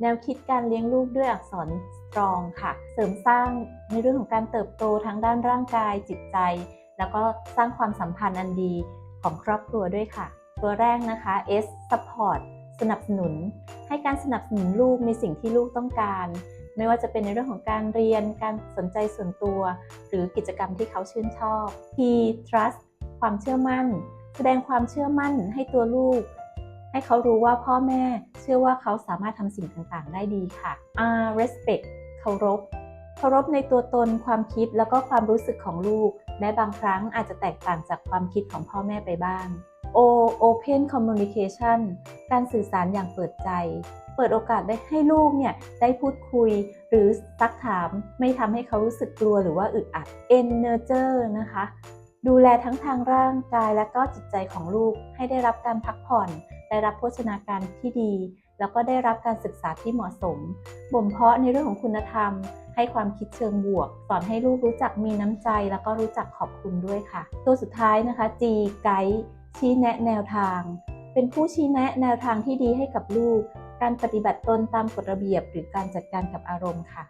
แนวคิดการเลี้ยงลูกด้วยอักษรสตรองค่ะ เสริมสร้างในเรื่องของการเติบโตทั้งด้านร่างกายจิตใจ แล้วก็สร้างความสัมพันธ์อันดีของครอบครัวด้วยค่ะ ตัวแรกนะคะ S support สนับสนุน ให้การสนับสนุนลูกในสิ่งที่ลูกต้องการ ไม่ว่าจะเป็นในเรื่องของการเรียนการสนใจส่วนตัว หรือกิจกรรมที่เขาชื่นชอบ P trust ความเชื่อมั่น แสดงความเชื่อมั่นให้ตัวลูก ให้เขารู้ว่าพ่อแม่ เชื่อว่าเขาสามารถทำสิ่งต่างๆ ได้ดีค่ะ R respect เคารพ เคารพในตัวตนความคิดแล้วก็ความรู้สึกของลูก แม้บางครั้งอาจจะแตกต่างจากความคิดของพ่อแม่ไปบ้าง O open communication การสื่อสารอย่างเปิดใจ เปิดโอกาสได้ให้ลูกเนี่ยได้พูดคุยหรือซักถามไม่ทำให้เขารู้สึกกลัวหรือว่าอึดอัด N nurture นะคะดูแลทั้งทางร่างกายและก็จิตใจของลูกให้ได้รับการพักผ่อน ได้รับโภชนาการที่ดี แล้วก็ได้รับการศึกษาที่เหมาะสม บ่มเพาะในเรื่องของคุณธรรม ให้ความคิดเชิงบวก สอนให้ลูกรู้จักมีน้ำใจ แล้วก็รู้จักขอบคุณด้วยค่ะ ตัวสุดท้ายนะคะ G Guide ชี้แนะแนวทาง เป็นผู้ชี้แนะแนวทางที่ดีให้กับลูก การปฏิบัติตนตามกฎระเบียบ หรือการจัดการกับอารมณ์ค่ะ